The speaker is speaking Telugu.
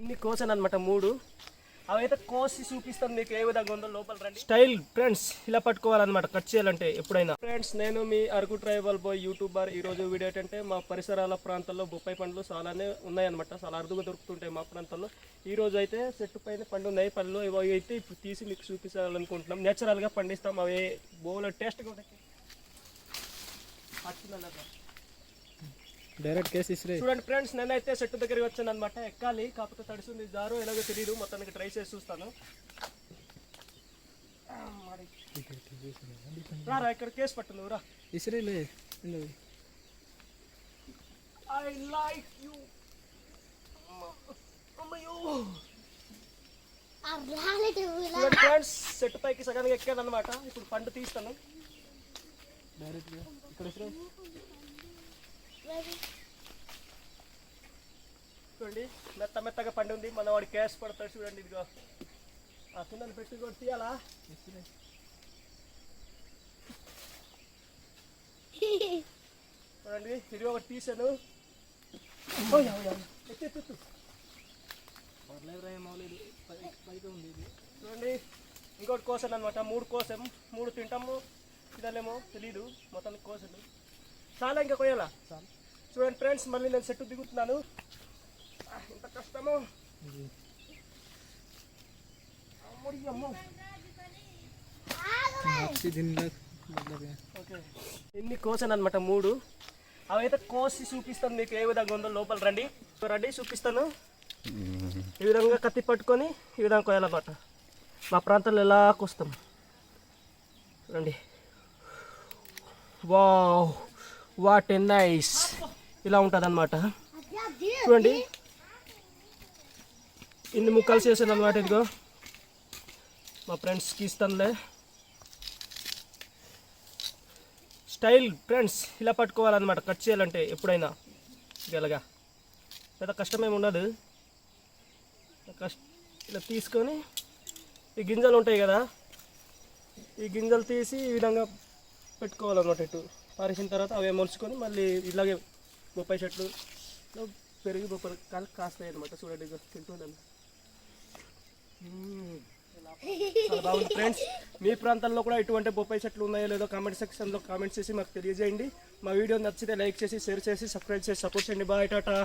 ఇన్ని కోసాను అనమాట మూడు. అవైతే కోసి చూపిస్తాను మీకు ఏ విధంగా ఉందో లోపల రండి. స్టైల్ ఫ్రెండ్స్ ఇలా పట్టుకోవాలన్నమాట కట్ చేయాలంటే ఎప్పుడైనా. ఫ్రెండ్స్ నేను మీ అరకు ట్రైబల్ బాయ్ యూట్యూబర్. ఈ రోజు వీడియో ఏంటంటే మా పరిసరాల ప్రాంతాల్లో బొప్పాయి పండ్లు చాలానే ఉన్నాయన్నమాట. చాలా అరుదుగా దొరుకుతుంటాయి మా ప్రాంతాల్లో ఈ రోజు అయితే చెట్టు పైన పండు ఉన్నాయి పళ్ళు ఇవి అయితే ఇప్పుడు తీసి మీకు చూపించాలనుకుంటున్నాం. నేచురల్గా పండిస్తాం అవి బోలో టేస్ట్గా ఉంటాయి. డైరెక్ట్ కేసు ఇసిరే. చూడండి ఫ్రెండ్స్ నేనైతే చెట్టు దగ్గరికి వచ్చాను అనమాట ఎక్కాలి కాకపోతే తడిసింది జారు ఎలాగో తెలియదు మొత్తానికి ట్రై చేసి చూస్తాను. ఇక్కడ కేసు పట్టు రా. ఇసిరేలే ఐ లైక్ యూ అమ్మయ్యో. చూడండి ఫ్రెండ్స్ చెట్టు పైకి సగానికి ఎక్కాను అనమాట ఇప్పుడు పండు తీస్తాను. డైరెక్ట్ ఇక్కడ చూడండి మెత్త మెత్తగా పండు ఉంది మన వాడి కేసు పడతాడు చూడండి ఇదిగో. ఆ కింద పెట్టి కూడా తీయాలా? చూడండి ఇది ఒకటి తీసాను. పర్లేదు పైకి ఉంది ఇది చూడండి ఇంకోటి కోసాను అనమాట మూడు కోసాం మూడు తింటాము. తినలేమో తెలీదు. మొత్తానికి కోసాను. చాలా ఇంకా కొయ్యాలా? చూడండి ఫ్రెండ్స్ మళ్ళీ నేను చెట్టు దిగుతున్నాను. కష్టము ఇన్ని కోసాను అనమాట మూడు అవైతే కోసి చూపిస్తాను మీకు ఏ విధంగా ఉందో లోపల రండి రండి చూపిస్తాను ఈ విధంగా కత్తి పట్టుకొని ఈ విధంగా కోయాలన్నమాట మా ప్రాంతంలో ఎలా కోస్తాం రండి వావ్ వాట్ ఎ నైస్ ఇలా ఉంటుంది అనమాట చూడండి ఇన్ని ముక్కలు చేశాను అనమాట ఇదిగో. మా ఫ్రెండ్స్కి ఇస్తానులే. స్టైల్ ఫ్రెండ్స్ ఇలా పట్టుకోవాలన్నమాట. కట్ చేయాలంటే ఎప్పుడైనా. ఇలాగా పెద్ద కష్టమేమి ఉండదు. కష్ట ఇలా తీసుకొని ఈ గింజలు ఉంటాయి కదా. ఈ గింజలు తీసి ఈ విధంగా పెట్టుకోవాలన్నమాట ఇటు. పారేసిన తర్వాత అవి మొలుచుకొని మళ్ళీ ఇలాగే బొప్పాయి చెట్లు పెరిగి బొప్పాయి కాస్తాయి అనమాట చూడండి తింటుందండి Hmm. బాగుంది. ఫ్రెండ్స్ మీ ప్రాంతాల్లో కూడా ఇటువంటి బొప్పాయి చెట్లు ఉన్నాయో లేదో కామెంట్ సెక్షన్లో కామెంట్ చేసి మాకు తెలియజేయండి. మా వీడియో నచ్చితే లైక్ చేసి షేర్ చేసి సబ్స్క్రైబ్ చేసి సపోర్ట్ చేయండి. బాయ్ టాటా